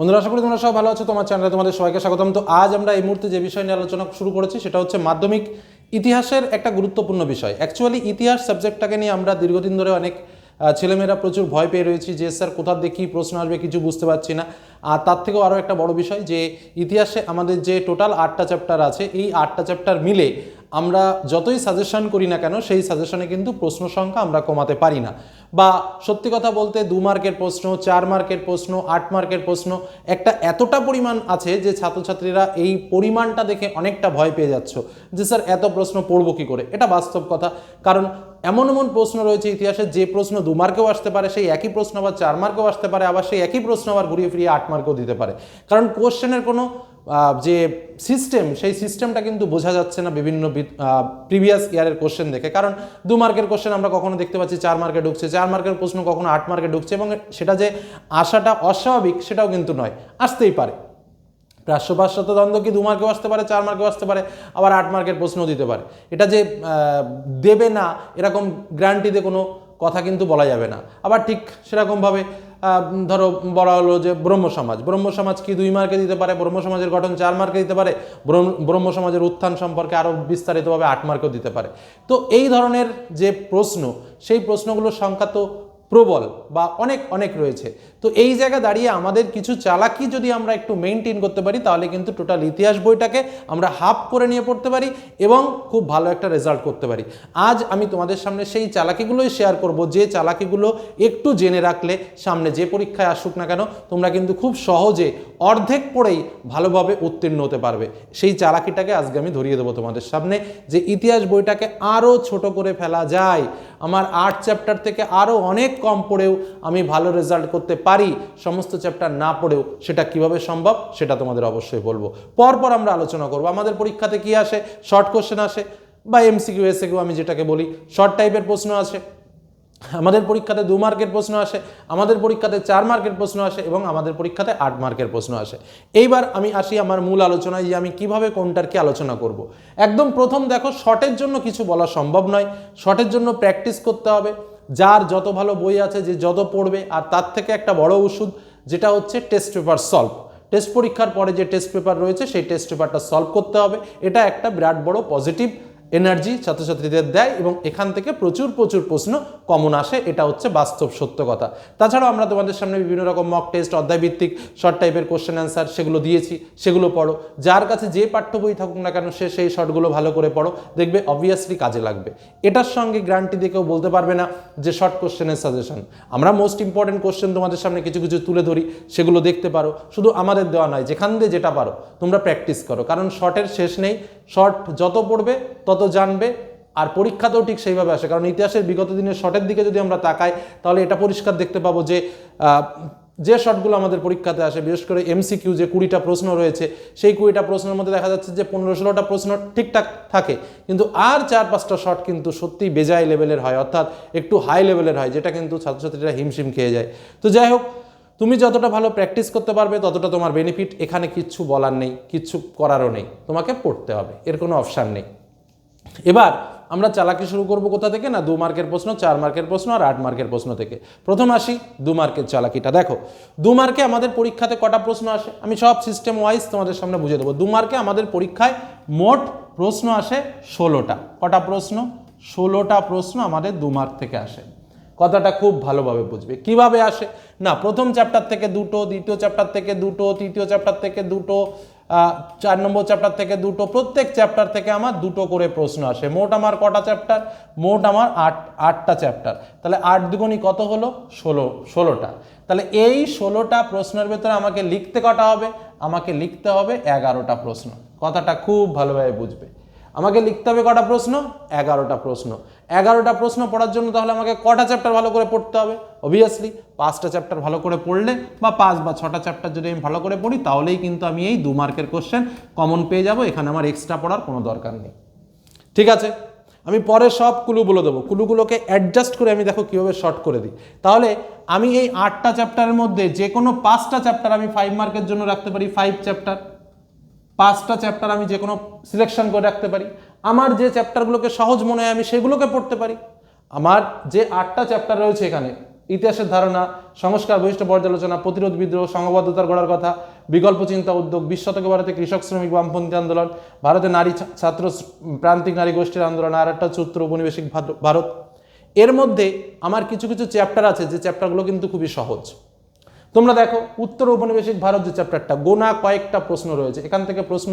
বন্ধুরা, আশা করি তোমরা সব ভালো আছো। তোমার চ্যানেলে তোমাদের সবাইকে স্বাগতম। তো আজ আমরা এই মুহূর্তে যে বিষয় নিয়ে আলোচনা শুরু করেছি, সেটা হচ্ছে মাধ্যমিক ইতিহাসের একটা গুরুত্বপূর্ণ বিষয়। অ্যাকচুয়ালি ইতিহাস সাবজেক্টটাকে নিয়ে আমরা দীর্ঘদিন ধরে অনেক ছেলেমেয়েরা প্রচুর ভয় পেয়ে রয়েছি যে, স্যার, কোথার দেখি প্রশ্ন আসবে কিছু বুঝতে পারছি না। আর তার থেকেও আরও একটা বড় বিষয় যে, ইতিহাসে আমাদের যে টোটাল আটটা চ্যাপ্টার আছে, এই আটটা চ্যাপ্টার মিলে আমরা যতই সাজেশন করি না কেন, সেই সাজেশনে কিন্তু প্রশ্ন সংখ্যা আমরা কমাতে পারি না। বা সত্যি কথা বলতে দু মার্কের প্রশ্ন, চার মার্কের প্রশ্ন, আট মার্কের প্রশ্ন, একটা এতটা পরিমাণ আছে যে ছাত্রছাত্রীরা এই পরিমাণটা দেখে অনেকটা ভয় পেয়ে যাচ্ছ যে, স্যার, এত প্রশ্ন পড়ব কী করে? এটা বাস্তব কথা। কারণ এমন এমন প্রশ্ন রয়েছে ইতিহাসে, যে প্রশ্ন দু মার্কেও আসতে পারে, সেই একই প্রশ্ন আবার চার মার্কেও আসতে পারে, আবার সেই একই প্রশ্ন আবার ঘুরিয়ে ফিরিয়ে আট মার্কেও দিতে পারে। কারণ কোশ্চেনের কোনো যে সিস্টেম সেই সিস্টেমটা কিন্তু বোঝা যাচ্ছে না বিভিন্ন প্রিভিয়াস ইয়ারের কোশ্চেন দেখে। কারণ দু মার্কের কোশ্চেন আমরা কখনো দেখতে পাচ্ছি, চার মার্কে ঢুকছে, চার মার্কের প্রশ্ন কখনো আট মার্কে ঢুকছে এবং সেটা যে আসাটা অস্বাভাবিক, সেটাও কিন্তু নয়। আসতেই পারে। প্রাশ্য পাশ্চাত্য দ্বন্দ্ব কি দু মার্কেও আসতে পারে, চার মার্কেও আসতে পারে, আবার আট মার্কের প্রশ্নও দিতে পারে। এটা যে দেবে না, এরকম গ্যারান্টিতে কোনো কথা কিন্তু বলা যাবে না। আবার ঠিক সেরকমভাবে ধরো বলা হলো যে ব্রহ্ম সমাজ। ব্রহ্ম সমাজ কি দুই মার্কে দিতে পারে? ব্রহ্ম সমাজের গঠন চার মার্কে দিতে পারে? ব্রহ্ম- সমাজের উত্থান সম্পর্কে আরও বিস্তারিতভাবে আট মার্কেও দিতে পারে। তো এই ধরনের যে প্রশ্ন, সেই প্রশ্নগুলোর সংখ্যা তো প্রবল বা অনেক অনেক রয়েছে। তো এই জায়গা দাঁড়িয়ে আমাদের কিছু চালাকি যদি আমরা একটু মেনটেন করতে পারি, তাহলে কিন্তু টোটাল ইতিহাস বইটাকে আমরা হাফ করে নিয়ে পড়তে পারি এবং খুব ভালো একটা রেজাল্ট করতে পারি। আজ আমি তোমাদের সামনে সেই চালাকিগুলোই শেয়ার করব, যে চালাকিগুলো একটু জেনে রাখলে সামনে যে পরীক্ষায় আসুক না কেন, তোমরা কিন্তু খুব সহজে অর্ধেক পড়েই ভালোভাবে উত্তীর্ণ হতে পারবে। সেই চালাকিটাকে আজকে আমি ধরিয়ে দেবো তোমাদের সামনে, যে ইতিহাস বইটাকে আরও ছোট করে ফেলা যায়। আমার আর্ট চ্যাপ্টার থেকে আরও অনেক কম পড়েও আমি ভালো রেজাল্ট করতে পারি, সমস্ত চ্যাপ্টার না পড়েও সেটা কীভাবে সম্ভব সেটা তোমাদের অবশ্যই বলব। পরপর আমরা আলোচনা করব। আমাদের পরীক্ষাতে কি আসে? শর্ট কোশ্চেন আসে বা এমসিকিউ এসে কিউ আমি যেটাকে বলি শর্ট টাইপের প্রশ্ন আসে। আমাদের পরীক্ষাতে দু মার্কের প্রশ্ন আসে, আমাদের পরীক্ষাতে চার মার্কের প্রশ্ন আসে এবং আমাদের পরীক্ষাতে আট মার্কের প্রশ্ন আসে। এইবার আমি আসি আমার মূল আলোচনায় যে আমি কীভাবে কোনটার কি আলোচনা করব। একদম প্রথম দেখো শর্টের জন্য কিছু বলা সম্ভব নয়। শর্টের জন্য প্র্যাকটিস করতে হবে। যার যত ভালো বই আছে, যে যত পড়বে, আর তার থেকে একটা বড় ওষুধ, যেটা হচ্ছে টেস্ট পেপার সলভ টেস্ট পরীক্ষার পরে যে টেস্ট পেপার রয়েছে, সেই টেস্ট পেপারটা সলভ করতে হবে। এটা একটা বিরাট বড় পজিটিভ এনার্জি ছাত্রছাত্রীদের দেয় এবং এখান থেকে প্রচুর প্রচুর প্রশ্ন কমন আসে, এটা হচ্ছে বাস্তব সত্য কথা। তাছাড়াও আমরা তোমাদের সামনে বিভিন্ন রকম মক টেস্ট অধ্যায়ভিত্তিক শর্ট টাইপের কোশ্চেন অ্যান্সার সেগুলো দিয়েছি, সেগুলো পড়ো। যার কাছে যে পাঠ্য বই থাকুক না কেন, সে সেই শর্টগুলো ভালো করে পড়ো। দেখবে অবভিয়াসলি কাজে লাগবে। এটার সঙ্গে গ্যারান্টি দিয়ে কেউ বলতে পারবে না যে শর্ট কোশ্চেনের সাজেশন আমরা মোস্ট ইম্পর্টেন্ট কোশ্চেন তোমাদের সামনে কিছু কিছু তুলে ধরি, সেগুলো দেখতে পারো। শুধু আমাদের দেওয়া নয়, যেখান দিয়ে যেটা পারো, তোমরা প্র্যাকটিস করো। কারণ শর্টের শেষ নেই। শর্ট যত পড়বে, তত জানবে আর পরীক্ষাতেও ঠিক সেইভাবে আসে। কারণ ইতিহাসের বিগত দিনের শটের দিকে যদি আমরা তাকাই, তাহলে এটা পরিষ্কার দেখতে পাবো যে যে শটগুলো আমাদের পরীক্ষাতে আসে, বিশেষ করে এমসিকিউ যে কুড়িটা প্রশ্ন রয়েছে, সেই কুড়িটা প্রশ্নের মধ্যে দেখা যাচ্ছে যে পনেরো ষোলোটা প্রশ্ন ঠিকঠাক থাকে। কিন্তু আর চার পাঁচটা শট কিন্তু সত্যি বেজায় লেভেলের হয়, অর্থাৎ একটু হাই লেভেলের হয়, যেটা কিন্তু ছাত্রছাত্রীরা হিমশিম খেয়ে যায়। তো যাই হোক, তুমি যতটা ভালো প্র্যাকটিস করতে পারবে, ততটা তোমার বেনিফিট এখানে কিচ্ছু বলার নেই, কিচ্ছু করারও নেই। তোমাকে পড়তে হবে, এর কোনো অপশান নেই। এবার আমরা চালাকি শুরু করব কোথা থেকে না দু মার্কের প্রশ্ন, চার মার্কের প্রশ্ন আর আট মার্কের প্রশ্ন থেকে। প্রথম আসি দু মার্কের চালাকিটা। দেখো, দু মার্কে আমাদের পরীক্ষাতে কটা প্রশ্ন আসে? আমি সব সিস্টেম ওয়াইজ তোমাদের সামনে বুঝে দেবো। দু মার্কে আমাদের পরীক্ষায় মোট প্রশ্ন আসে ষোলোটা। কটা প্রশ্ন? ষোলোটা প্রশ্ন আমাদের দু মার্ক থেকে আসে। কথাটা খুব ভালোভাবে বুঝবে। কীভাবে আসে? না, প্রথম চ্যাপ্টার থেকে দুটো, দ্বিতীয় চ্যাপ্টার থেকে দুটো, তৃতীয় চ্যাপ্টার থেকে দুটো চার নম্বর চ্যাপ্টার থেকে দুটো, প্রত্যেক চ্যাপ্টার থেকে আমার দুটো করে প্রশ্ন আসে। মোট আমার কটা চ্যাপ্টার মোট আমার আট, আটটা চ্যাপ্টার তাহলে আট দুগুণই কত হলো? ষোলো, ষোলোটা। তাহলে এই ষোলোটা প্রশ্নের ভেতরে আমাকে লিখতে কটা হবে? আমাকে লিখতে হবে এগারোটা প্রশ্ন। কথাটা খুব ভালোভাবে বুঝবে। আমাকে লিখতে হবে কটা প্রশ্ন? এগারোটা প্রশ্ন। এগারোটা প্রশ্ন পড়ার জন্য তাহলে আমাকে কটা চ্যাপ্টার ভালো করে পড়তে হবে? অবভিয়াসলি পাঁচটা চ্যাপ্টার ভালো করে পড়লে বা পাঁচ বা ছটা চ্যাপ্টার যদি আমি ভালো করে পড়ি, তাহলেই কিন্তু আমি এই দু মার্কের কোশ্চেন কমন পেয়ে যাব। এখানে আমার এক্সট্রা পড়ার কোনো দরকার নেই। ঠিক আছে? আমি পরে সব কুলু বলে দেবো। কুলুগুলোকে অ্যাডজাস্ট করে আমি দেখো কীভাবে শর্ট করে দিই। তাহলে আমি এই আটটা চ্যাপ্টারের মধ্যে যে কোনো পাঁচটা চ্যাপ্টার আমি ফাইভ মার্কের জন্য রাখতে পারি ফাইভ চ্যাপ্টার পাঁচটা চ্যাপ্টার আমি যে কোনো সিলেকশন করে রাখতে পারি। আমার যে চ্যাপ্টারগুলোকে সহজ মনে হয় আমি সেগুলোকে পড়তে পারি। আমার যে আটটা চ্যাপ্টার রয়েছে এখানে, ইতিহাসের ধারণা, সংস্কার, বৈশিষ্ট্য পর্যালোচনা, প্রতিরোধ বিদ্রোহ সংঘবদ্ধতার গড়ার কথা, বিকল্প চিন্তা উদ্যোগ, বিশ শতকে ভারতে কৃষক শ্রমিক বামপন্থী আন্দোলন, ভারতে নারী ছাত্র প্রান্তিক নারী গোষ্ঠীর আন্দোলন, আর একটা উত্তর উপনিবেশিক ভারত। এর মধ্যে আমার কিছু কিছু চ্যাপ্টার আছে, যে চ্যাপ্টারগুলো কিন্তু খুবই সহজ। তোমরা দেখো, উত্তর ঔপনিবেশিক ভারত যে চ্যাপ্টারটা, গোনা কয়েকটা প্রশ্ন রয়েছে। এখান থেকে প্রশ্ন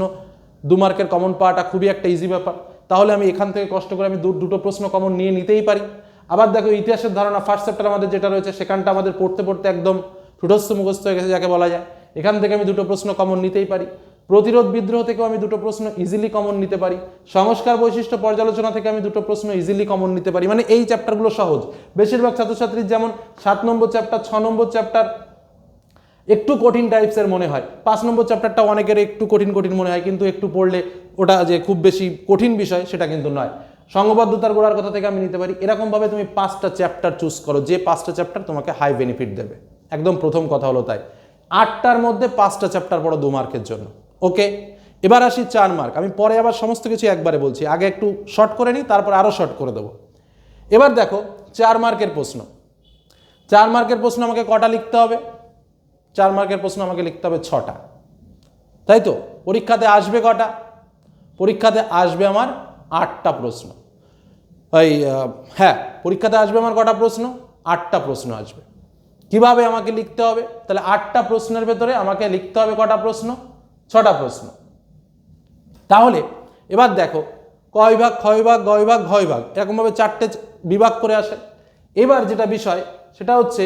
দু মার্কের কমন পাওয়াটা খুবই একটা ইজি ব্যাপার। তাহলে আমি এখান থেকে কষ্ট করে আমি দুটো প্রশ্ন কমন নিয়ে নিতেই পারি। আবার দেখো, ইতিহাসের ধারণা ফার্স্ট চ্যাপ্টার আমাদের যেটা রয়েছে, সেখানটা আমাদের পড়তে পড়তে একদম ঠুটস্থ মুখস্থ হয়ে গেছে যাকে বলা যায়। এখান থেকে আমি দুটো প্রশ্ন কমন নিতেই পারি। প্রতিরোধ বিদ্রোহ থেকেও আমি দুটো প্রশ্ন ইজিলি কমন নিতে পারি। সংস্কার বৈশিষ্ট্য পর্যালোচনা থেকে আমি দুটো প্রশ্ন ইজিলি কমন নিতে পারি। মানে এই চ্যাপ্টারগুলো সহজ। বেশিরভাগ ছাত্রছাত্রীর যেমন সাত নম্বর চ্যাপ্টার ছ নম্বর চ্যাপ্টার একটু কঠিন টাইপসের মনে হয়। পাঁচ নম্বর চ্যাপ্টারটা অনেকের একটু কঠিন কঠিন মনে হয়, কিন্তু একটু পড়লে ওটা যে খুব বেশি কঠিন বিষয়, সেটা কিন্তু নয়। সংঘবদ্ধতার গোড়ার কথা থেকে আমি নিতে পারি, এরকমভাবে তুমি পাঁচটা চ্যাপ্টার চুজ করো, যে পাঁচটা চ্যাপ্টার তোমাকে হাই বেনিফিট দেবে। একদম প্রথম কথা হলো তাই। আটটার মধ্যে পাঁচটা চ্যাপ্টার পড়ো দু মার্কের জন্য। ওকে এবার আসি চার মার্ক আমি পরে আবার সমস্ত কিছু একবারে বলছি। আগে একটু শর্ট করে নিই, তারপর আরও শর্ট করে দেবো। এবার দেখো, চার মার্কের প্রশ্ন। চার মার্কের প্রশ্ন আমাকে কটা লিখতে হবে? চার মার্কের প্রশ্ন আমাকে লিখতে হবে ছটা। তাই তো? পরীক্ষাতে আসবে কটা? পরীক্ষাতে আসবে আমার আটটা প্রশ্ন। ওই হ্যাঁ পরীক্ষাতে আসবে আমার কটা প্রশ্ন? আটটা প্রশ্ন আসবে। কীভাবে আমাকে লিখতে হবে? তাহলে আটটা প্রশ্নের ভেতরে আমাকে লিখতে হবে কটা প্রশ্ন? ছটা প্রশ্ন। তাহলে, এবার দেখো, ক বিভাগ, খ বিভাগ, গ বিভাগ, এরকমভাবে চারটে বিভাগ করে আসে। এবার যেটা বিষয়, সেটা হচ্ছে,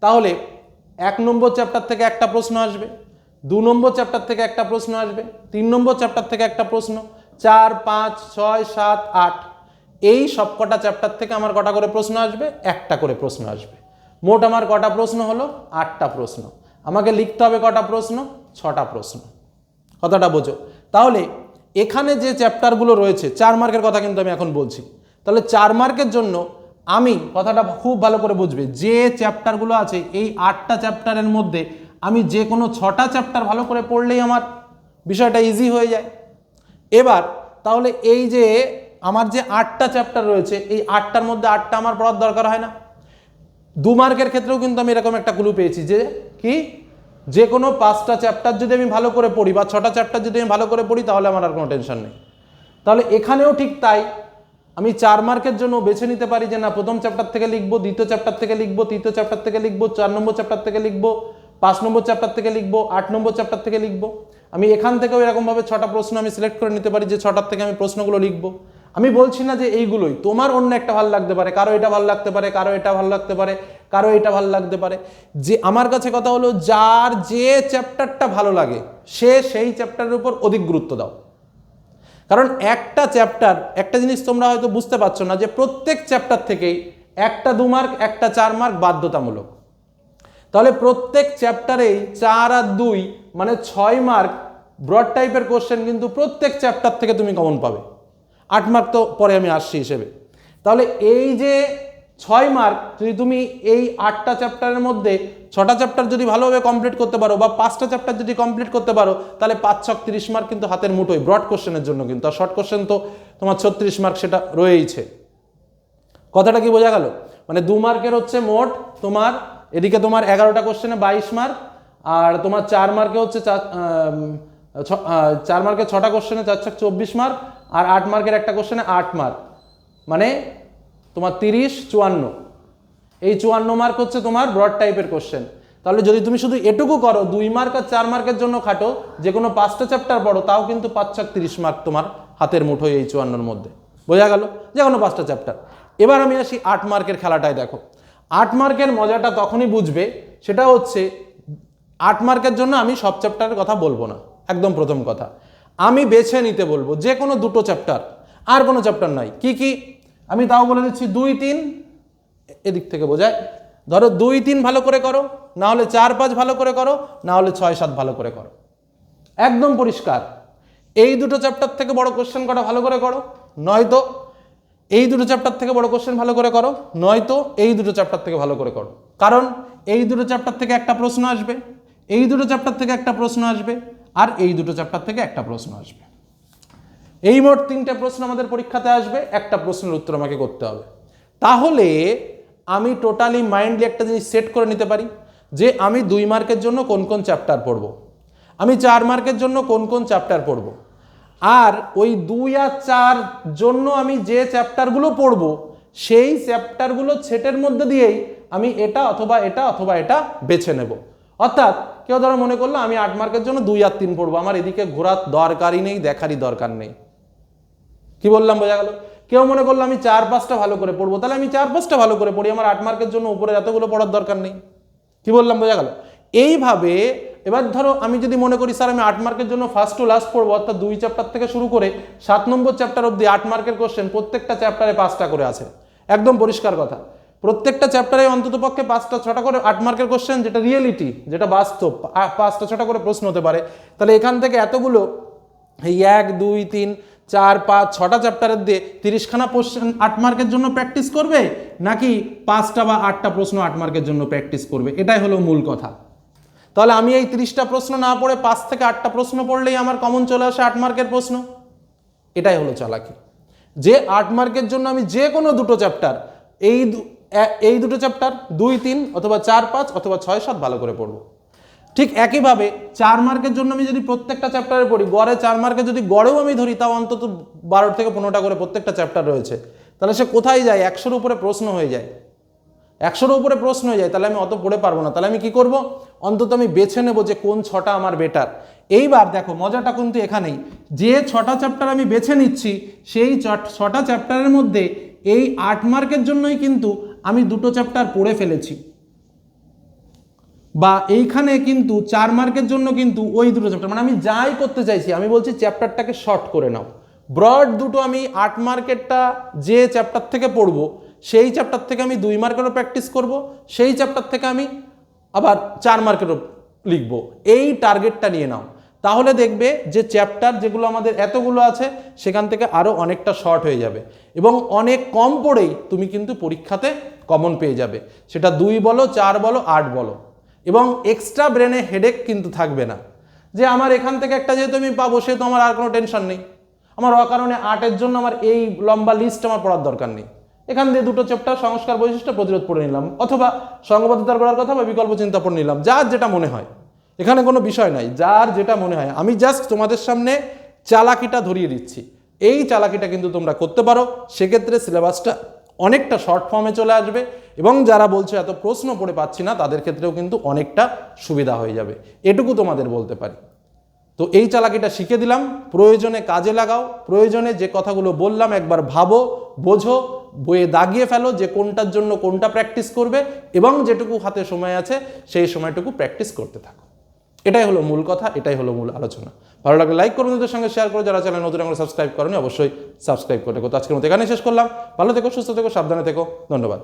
তাহলে এক নম্বর চ্যাপ্টার থেকে একটা প্রশ্ন আসবে, দু নম্বর চ্যাপ্টার থেকে একটা প্রশ্ন আসবে, তিন নম্বর চ্যাপ্টার থেকে একটা প্রশ্ন, চার, পাঁচ, ছয়, সাত, আট। এই সবকটা চ্যাপ্টার থেকে আমার কটা করে প্রশ্ন আসবে? একটা করে প্রশ্ন আসবে। মোট আমার কটা প্রশ্ন হলো? আটটা প্রশ্ন। আমাকে লিখতে হবে কটা প্রশ্ন? ছটা প্রশ্ন। কথাটা বোঝো। তাহলে এখানে যে চ্যাপ্টারগুলো রয়েছে, চার মার্কের কথা কিন্তু আমি এখন বলছি। তাহলে চার মার্কের জন্য আমি কথাটা খুব ভালো করে বুঝবে। যে চ্যাপ্টারগুলো আছে, এই আটটা চ্যাপ্টারের মধ্যে আমি যে কোনো ছটা চ্যাপ্টার ভালো করে পড়লেই আমার বিষয়টা ইজি হয়ে যায়। এবার তাহলে এই যে আমার যে আটটা চ্যাপ্টার রয়েছে, এই আটটার মধ্যে আটটা আমার পড়ার দরকার হয় না। দু মার্কের ক্ষেত্রেও কিন্তু আমি এরকম একটা ক্লু পেয়েছি যে কি? যে কোনো পাঁচটা চ্যাপ্টার যদি আমি ভালো করে পড়ি বা ছটা চ্যাপ্টার যদি আমি ভালো করে পড়ি, তাহলে আমার আর কোনো টেনশন নেই। তাহলে এখানেও ঠিক তাই। আমি চার মার্কের জন্য বেছে নিতে পারি যে না, প্রথম চ্যাপ্টার থেকে লিখব, দ্বিতীয় চ্যাপ্টার থেকে লিখব, তৃতীয় চ্যাপ্টার থেকে লিখব, চার নম্বর চ্যাপ্টার থেকে লিখব, পাঁচ নম্বর চ্যাপ্টার থেকে লিখব, আট নম্বর চ্যাপ্টার থেকে লিখব। আমি এখান থেকেও এরকমভাবে ছটা প্রশ্ন আমি সিলেক্ট করে নিতে পারি যে ছটার থেকে আমি প্রশ্নগুলো লিখব। আমি বলছি না যে এইগুলোই, তোমার অন্য একটা ভালো লাগতে পারে, কারও এটা ভালো লাগতে পারে, কারও এটা ভালো লাগতে পারে, কারও এটা ভালো লাগতে পারে। যে আমার কাছে কথা হলো, যার যে চ্যাপ্টারটা ভালো লাগে, সে সেই চ্যাপ্টারের উপর অধিক গুরুত্ব দাও। কারণ একটা চ্যাপ্টার একটা জিনিস তোমরা হয়তো বুঝতে পারছ না যে প্রত্যেক চ্যাপ্টার থেকেই একটা দু মার্ক একটা চার মার্ক বাধ্যতামূলক। তাহলে প্রত্যেক চ্যাপ্টারেই চার আর দুই মানে ছয় মার্ক ব্রড টাইপের কোশ্চেন কিন্তু প্রত্যেক চ্যাপ্টার থেকে তুমি কমন পাবে। আট মার্ক তো পরে আমি আসছি হিসেবে। তাহলে এই যে ছয় মার্ক যদি তুমি এই আটটা চ্যাপ্টারের মধ্যে ছটা চ্যাপ্টার যদি ভালোভাবে কমপ্লিট করতে পারো বা পাঁচটা চ্যাপ্টার যদি কমপ্লিট করতে পারো, তাহলে পাঁচ, ছক, তিরিশ মার্ক কিন্তু হাতের মুঠোই ব্রড কোশ্চেনের জন্য কিন্তু। আর শর্ট কোশ্চেন তো তোমার ছত্রিশ মার্ক সেটা রয়েইছে। কথাটা কি বোঝা গেল? মানে দু মার্কের হচ্ছে মোট তোমার, এদিকে তোমার এগারোটা কোশ্চেনে বাইশ মার্ক আর তোমার চার মার্কে হচ্ছে চার মার্কে ছটা কোশ্চেনে চার, ছক, চব্বিশ মার্ক আর আট মার্কের একটা কোশ্চেনে আট মার্ক মানে তোমার তিরিশ, চুয়ান্ন। এই চুয়ান্ন মার্ক হচ্ছে তোমার ব্রড টাইপের কোশ্চেন তাহলে যদি তুমি শুধু এটুকু করো, দুই মার্ক আর চার মার্কের জন্য খাটো, যে কোনো পাঁচটা চ্যাপ্টার পড়ো, তাও কিন্তু পাঁচ ছক তিরিশ মার্ক তোমার হাতের মুঠোয় এই চুয়ান্নর মধ্যে। বোঝা গেল? যে কোনো পাঁচটা চ্যাপ্টার এবার আমি আসি আট মার্কের খেলাটায়, দেখো। আট মার্কের মজাটা তখনই বুঝবে, সেটা হচ্ছে আট মার্কের জন্য আমি সব চ্যাপ্টারের কথা বলব না। একদম প্রথম কথা। আমি বেছে নিতে বলব যে কোনো দুটো চ্যাপ্টার আর কোনো চ্যাপ্টার নাই। কি কি? আমি তাও বলে দিচ্ছি দুই তিন এদিক থেকে বোঝায়। ধরো দুই তিন ভালো করে করো, না হলে চার পাঁচ ভালো করে করো, না হলে ছয় সাত ভালো করে করো। একদম পরিষ্কার। এই দুটো চ্যাপ্টার থেকে বড় কোশ্চেন করা ভালো করে করো? নয়তো এই দুটো চ্যাপ্টার থেকে বড় কোশ্চেন ভালো করে করো, নয়তো এই দুটো চ্যাপ্টার থেকে ভালো করে করো। কারণ এই দুটো চ্যাপ্টার থেকে একটা প্রশ্ন আসবে, এই দুটো চ্যাপ্টার থেকে একটা প্রশ্ন আসবে, আর এই দুটো চ্যাপ্টার থেকে একটা প্রশ্ন আসবে। এই মোট তিনটে প্রশ্ন আমাদের পরীক্ষাতে আসবে, একটা প্রশ্নের উত্তর আমাকে করতে হবে। তাহলে আমি টোটালি মাইন্ডলি একটা জিনিস সেট করে নিতে পারি যে আমি দুই মার্কের জন্য কোন কোন চ্যাপ্টার পড়ব। আমি চার মার্কের জন্য কোন কোন চ্যাপ্টার পড়ব। আর ওই দুই আর চার জন্য আমি যে চ্যাপ্টারগুলো পড়ব, সেই চ্যাপ্টারগুলো সেটের মধ্যে দিয়েই আমি এটা অথবা এটা অথবা এটা বেছে নেব। অর্থাৎ কেউ ধরো মনে করল আমি আট মার্কের জন্য দুই আর তিন পড়ব, আমার এদিকে ঘোরার দরকারই নেই, দেখারই দরকার নেই। কি বললাম, বোঝা গেল? কেউ মনে করল আমি চার পাঁচটা ভালো করে পড়ব, তাহলে আমি চার পাঁচটা ভালো করে পড়ি, আমার আট মার্কের জন্য উপরে এতগুলো পড়ার দরকার নেই। কি বললাম, বোঝা গেল? এইভাবে, এবার ধরো আমি যদি মনে করি, স্যার, আমি আট মার্কের জন্য ফার্স্ট টু লাস্ট পড়ব, অর্থাৎ দুই চ্যাপ্টার থেকে শুরু করে সাত নম্বর চ্যাপ্টার অবধি আট মার্কের কোশ্চেন প্রত্যেকটা চ্যাপ্টারে পাঁচটা করে আছে। একদম পরিষ্কার কথা। প্রত্যেকটা চ্যাপ্টারে অন্তত পক্ষে পাঁচটা ছটা করে আট মার্কের কোশ্চেন যেটা রিয়েলিটি যেটা বাস্তব পাঁচটা ছটা করে প্রশ্ন হতে পারে। তাহলে এখান থেকে এতগুলো, এই এক, দুই, তিন চার, পাঁচ, ছটা চ্যাপ্টারের দিয়ে তিরিশখানা কোশ্চেন আট মার্কের জন্য প্র্যাকটিস করবে? নাকি পাঁচটা বা আটটা প্রশ্ন আট মার্কের জন্য প্র্যাকটিস করবে? এটাই হলো মূল কথা। তাহলে আমি এই তিরিশটা প্রশ্ন না পড়ে পাঁচ থেকে আটটা প্রশ্ন পড়লেই আমার কমন চলে আসে আট মার্কের প্রশ্ন? এটাই হলো চালাকি। যে আট মার্কের জন্য আমি যে কোনো দুটো চ্যাপ্টার এই এই দুটো চ্যাপ্টার দুই, তিন, অথবা চার, পাঁচ, অথবা ছয়, সাত ভালো করে পড়ব। ঠিক একইভাবে চার মার্কের জন্য আমি যদি প্রত্যেকটা চ্যাপ্টারে পড়ি, গড়ে চার মার্কে যদি গড়েও আমি ধরি, তাও অন্তত বারো থেকে পনেরোটা করে প্রত্যেকটা চ্যাপ্টার রয়েছে। তাহলে সে কোথায় যায়? একশোর উপরে প্রশ্ন হয়ে যায়। একশোর উপরে প্রশ্ন হয়ে যায়, তাহলে আমি অত পড়ে পারব না। তাহলে আমি কি করব? অন্তত আমি বেছে নেব যে কোন ছটা আমার বেটার। এইবার দেখো, মজাটা কিন্তু এখানেই। যে ছটা চ্যাপ্টার আমি বেছে নিচ্ছি, সেই ছটা চ্যাপ্টারের মধ্যে এই আট মার্কের জন্যই কিন্তু আমি দুটো চ্যাপ্টার পড়ে ফেলেছি। বা এইখানে কিন্তু চার মার্কের জন্য কিন্তু ওই দুটো চ্যাপ্টার মানে আমি যাই করতে চাইছি, আমি বলছি চ্যাপ্টারটাকে শর্ট করে নাও। ব্রড দুটো আমি আট মার্কেটটা যে চ্যাপ্টার থেকে পড়ব, সেই চ্যাপ্টার থেকে আমি দুই মার্কেরও প্র্যাকটিস করব, সেই চ্যাপ্টার থেকে আমি আবার চার মার্কেরও লিখব। এই টার্গেটটা নিয়ে নাও। তাহলে দেখবে যে চ্যাপ্টার যেগুলো আমাদের এতগুলো আছে, সেখান থেকে আরও অনেকটা শর্ট হয়ে যাবে। এবং অনেক কম পড়েই তুমি কিন্তু পরীক্ষাতে কমন পেয়ে যাবে। সেটা দুই বলো, চার বলো, আট বলো। এবং এক্সট্রা ব্রেনে হেডেক কিন্তু থাকবে না। যে আমার এখান থেকে একটা যেহেতু আমি পাবো, সেহেতু আমার আর কোনো টেনশন নেই। আমার অকারণে আর্টের জন্য আমার এই লম্বা লিস্ট আমার পড়ার দরকার নেই। এখান দিয়ে দুটো চ্যাপ্টার সংস্কার বৈশিষ্ট্য প্রতিরোধ পড়ে নিলাম, অথবা সংবদ্ধতার করার কথা বা বিকল্প চিন্তা পড়ে নিলাম, যার যেটা মনে হয়। এখানে কোনো বিষয় নাই, যার যেটা মনে হয়। আমি জাস্ট তোমাদের সামনে চালাকিটা ধরিয়ে দিচ্ছি। এই চালাকিটা কিন্তু তোমরা করতে পারো। সেক্ষেত্রে সিলেবাসটা অনেকটা শর্ট ফর্মে চলে আসবে। এবং যারা বলছে, এত প্রশ্ন পড়ে পাচ্ছি না, তাদের ক্ষেত্রেও কিন্তু অনেকটা সুবিধা হয়ে যাবে। এটুকু তোমাদের বলতে পারি। তো এই চালাকিটা শিখে দিলাম। প্রয়োজনে কাজে লাগাও। প্রয়োজনে যে কথাগুলো বললাম, একবার ভাবো, বোঝো, বইয়ে দাগিয়ে ফেলো যে কোনটার জন্য কোনটা প্র্যাকটিস করবে এবং যেটুকু হাতে সময় আছে, সেই সময়টুকু প্র্যাকটিস করতে থাকো। এটাই হলো মূল কথা, এটাই হলো মূল আলোচনা। ভালো লাগলে লাইক করুন ওদের সঙ্গে শেয়ার করো। যারা চ্যানেল নতুন আমরা সাবস্ক্রাইব করেনি, অবশ্যই সাবস্ক্রাইব করে রেখো তো আজকের মতো এখানে শেষ করলাম। ভালো থেকো, সুস্থ থেকো, সাবধানে থেকো। ধন্যবাদ।